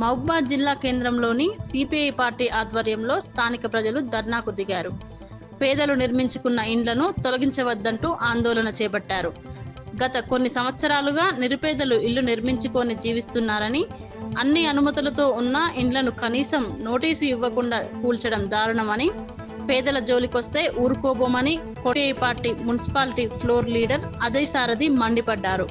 మహబూబాద్ జిల్లా కేంద్రంలోని CPI party ఆధ్వర్యంలో స్థానిక ప్రజలు ధర్నాకు దిగారు. పేదలు నిర్మించుకున్న ఇండ్లను తొలగించవద్దంటూ ఆందోళన చేపట్టారు. గత కొన్ని సంవత్సరాలుగా నిరుపేదలు ఇల్లు నిర్మించుకొని జీవిస్తున్నారని అన్ని అనుమతులతో ఉన్న ఇండ్లను కనీసం నోటీసు ఇవ్వకుండా కూల్చడం దారుణమని పేదల జోలికొస్తే ఊరుకోబోమని కొటిఐ party municipality floor leader Ajay Sarathi మండిపడ్డారు.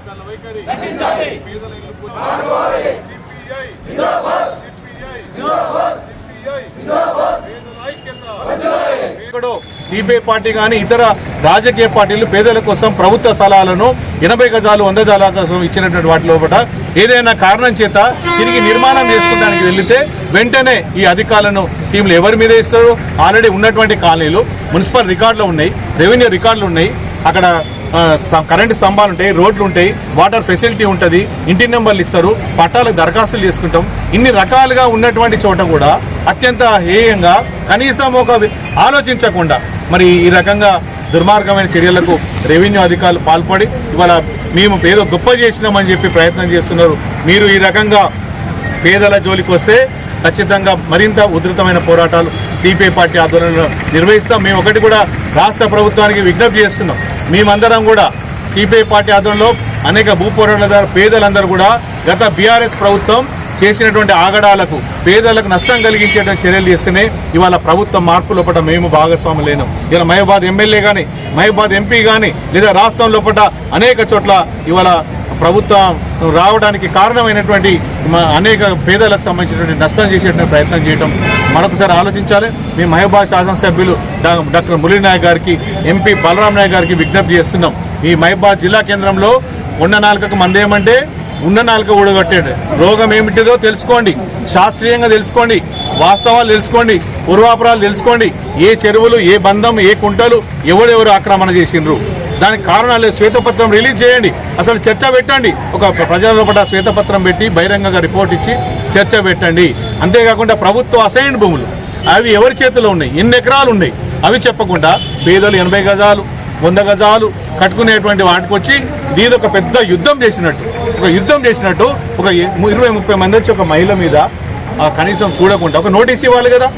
అధికారుల వైఖరి. పేదల ఇల్లు కూల్చి- సిపిఐ పార్టీ కానీ ఇతర రాజకీయ పార్టీలు పేదల కోసం ప్రభుత్వ స్థలాలను ఎనభై గజాలు వంద గజాల కోసం ఇచ్చినటువంటి వాటి లోపల ఏదైనా కారణం చేత తిరిగి నిర్మాణం చేసుకోవడానికి వెళ్తే వెంటనే ఈ అధికారులను టీంలు ఎవరి మీద ఇస్తారు ఆల్రెడీ ఉన్నటువంటి కాలనీలు మున్సిపల్ రికార్డులు ఉన్నాయి రెవెన్యూ రికార్డులు ఉన్నాయి. అక్కడ కరెంటు స్తంభాలు ఉంటాయి రోడ్లు ఉంటాయి వాటర్ ఫెసిలిటీ ఉంటుంది ఇంటి నెంబర్లు ఇస్తారు పట్టాలకు దరఖాస్తులు చేసుకుంటాం. ఇన్ని రకాలుగా ఉన్నటువంటి చోట కూడా అత్యంత హేయంగా కనీసం ఒక ఆలోచించకుండా మరి ఈ రకంగా దుర్మార్గమైన చర్యలకు రెవెన్యూ అధికారులు పాల్పడి ఇవాళ మేము ఏదో గొప్ప చేసినామని చెప్పి ప్రయత్నం చేస్తున్నారు. మీరు ఈ రకంగా పేదల జోలికి వస్తే ఖచ్చితంగా మరింత ఉధృతమైన పోరాటాలు సిపిఐ పార్టీ ఆధ్వర్యంలో నిర్వహిస్తాం. మేము ఒకటి కూడా రాష్ట్ర ప్రభుత్వానికి విజ్ఞప్తి చేస్తున్నాం. మేమందరం కూడా సిపిఐ పార్టీ ఆధ్వర్యంలో అనేక భూ పోరాటాల పేదలందరూ కూడా గత బీఆర్ఎస్ ప్రభుత్వం చేసినటువంటి ఆగడాలకు పేదలకు నష్టం కలిగించేటువంటి చర్యలు చేస్తేనే ఇవాళ ప్రభుత్వ మార్పు లోపల మేము భాగస్వాములు లేను. ఇలా మహబాద్ ఎమ్మెల్యే కానీ మహబాద్ ఎంపీ కానీ లేదా రాష్ట్రం లోపల అనేక చోట్ల ఇవాళ ప్రభుత్వం రావడానికి కారణమైనటువంటి అనేక పేదలకు సంబంధించినటువంటి నష్టం చేసేటువంటి ప్రయత్నం చేయడం మరొకసారి ఆలోచించాలి. మీ మహబాద్ శాసనసభ్యులు డాక్టర్ మురళీ నాయక్ గారికి ఎంపీ బలరాం నాయక్ గారికి విజ్ఞప్తి చేస్తున్నాం. ఈ మహబాద్ జిల్లా కేంద్రంలో ఉన్న నాలుకకు మందేమంటే ఉన్న నాలుక ఊడగొట్టాడు రోగం ఏమిటిదో తెలుసుకోండి. శాస్త్రీయంగా తెలుసుకోండి. వాస్తవాలు తెలుసుకోండి. పూర్వాపురాలు తెలుసుకోండి. ఏ చెరువులు ఏ బంధం ఏ కుంటలు ఎవరెవరు ఆక్రమణ చేసిండ్రు? దానికి కారణాలు శ్వేతపత్రం రిలీజ్ చేయండి. అసలు చర్చ పెట్టండి. ఒక ప్రజల లోపల శ్వేతపత్రం పెట్టి బహిరంగంగా రిపోర్ట్ ఇచ్చి చర్చ పెట్టండి. అంతేకాకుండా ప్రభుత్వ అసైన్ భూములు. అవి ఎవరి చేతిలో ఉన్నాయి? ఎన్ని ఎకరాలు ఉన్నాయి? అవి చెప్పకుండా పేదలు ఎనభై గజాలు వంద గజాలు కట్టుకునేటువంటి వాటికి వచ్చి దీని ఒక పెద్ద యుద్ధం చేసినట్టు. ఒక యుద్ధం చేసినట్టు ఒక ఇరవై ముప్పై మంది వచ్చి ఒక మహిళ మీద కనీసం చూడకుండా ఒక నోటీస్ ఇవ్వాలి కదా.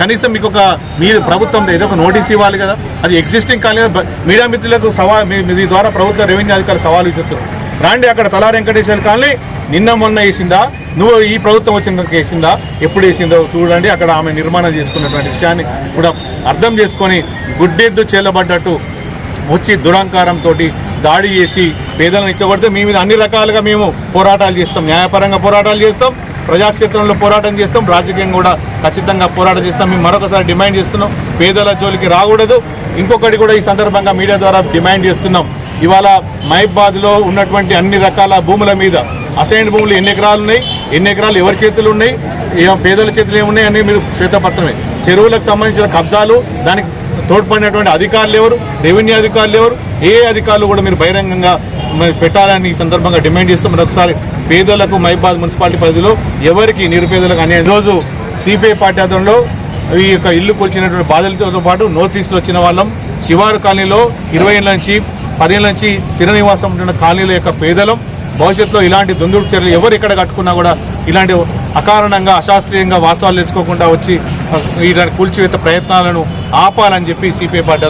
కనీసం మీకు ఒక మీ ప్రభుత్వం ఏదో ఒక నోటీస్ ఇవ్వాలి కదా అది ఎగ్జిస్టింగ్ కాలేదు మీడియా మిత్రులకు సవాల్ మీ ద్వారా ప్రభుత్వ రెవెన్యూ అధికారులు సవాలు ఇస్తారు రాండి అక్కడ తలా వెంకటేశ్వర కాలనీ నిన్న మొన్న వేసిందా నువ్వు ఈ ప్రభుత్వం వచ్చిన వేసిందా ఎప్పుడు వేసిందో చూడండి అక్కడ ఆమె నిర్మాణం చేసుకున్నటువంటి విషయాన్ని కూడా అర్థం చేసుకొని గుడ్డెద్దు చేలబడ్డట్టు వచ్చి దురహంకారంతో దాడి చేసి పేదలను ఇచ్చగొడితే మీ మీద అన్ని రకాలుగా మేము పోరాటాలు చేస్తాం న్యాయపరంగా పోరాటాలు చేస్తాం ప్రజాక్షేత్రంలో పోరాటం చేస్తాం. రాజకీయం కూడా ఖచ్చితంగా పోరాటం చేస్తాం. మేము మరొకసారి డిమాండ్ చేస్తున్నాం. పేదల జోలికి రాకూడదు. ఇంకొకటి కూడా ఈ సందర్భంగా మీడియా ద్వారా డిమాండ్ చేస్తున్నాం. ఇవాళ మహిబాద్లో ఉన్నటువంటి అన్ని రకాల భూముల మీద అసైన్ భూములు ఎన్ని ఎకరాలు ఉన్నాయి? ఎన్ని ఎకరాలు ఎవరి చేతులు ఉన్నాయి? ఏ పేదల చేతులు ఏమున్నాయి అని మీరు శ్వేతపత్రమే. చెరువులకు సంబంధించిన కబ్జాలు దానికి తోడ్పడినటువంటి అధికారులు ఎవరు? రెవెన్యూ అధికారులు ఎవరు? ఏ అధికారులు కూడా మీరు బహిరంగంగా పెట్టాలని ఈ సందర్భంగా డిమాండ్ చేస్తూ మరి ఒకసారి పేదలకు మైబాద్ మున్సిపాలిటీ పరిధిలో ఎవరికి నిరుపేదలకు అనే రోజు సిపిఐ పార్టీ ఆధ్వర్యంలో ఈ యొక్క ఇల్లు కూల్చినటువంటి బాధలతో పాటు నోటీసులు వచ్చిన వాళ్ళం శివారు కాలనీలో ఇరవై ఏళ్ళ నుంచి పదేళ్ళ నుంచి స్థిర నివాసం ఉంటున్న కాలనీల యొక్క పేదలం భవిష్యత్తులో ఇలాంటి దుందుడు చర్యలు ఎవరు ఇక్కడ కట్టుకున్నా కూడా ఇలాంటి అకారణంగా అశాస్త్రీయంగా వాస్తవాలు తెలుసుకోకుండా వచ్చి ఇలాంటి కూల్చివేత ప్రయత్నాలను ఆపాలని చెప్పి సిపిఐ పార్టీ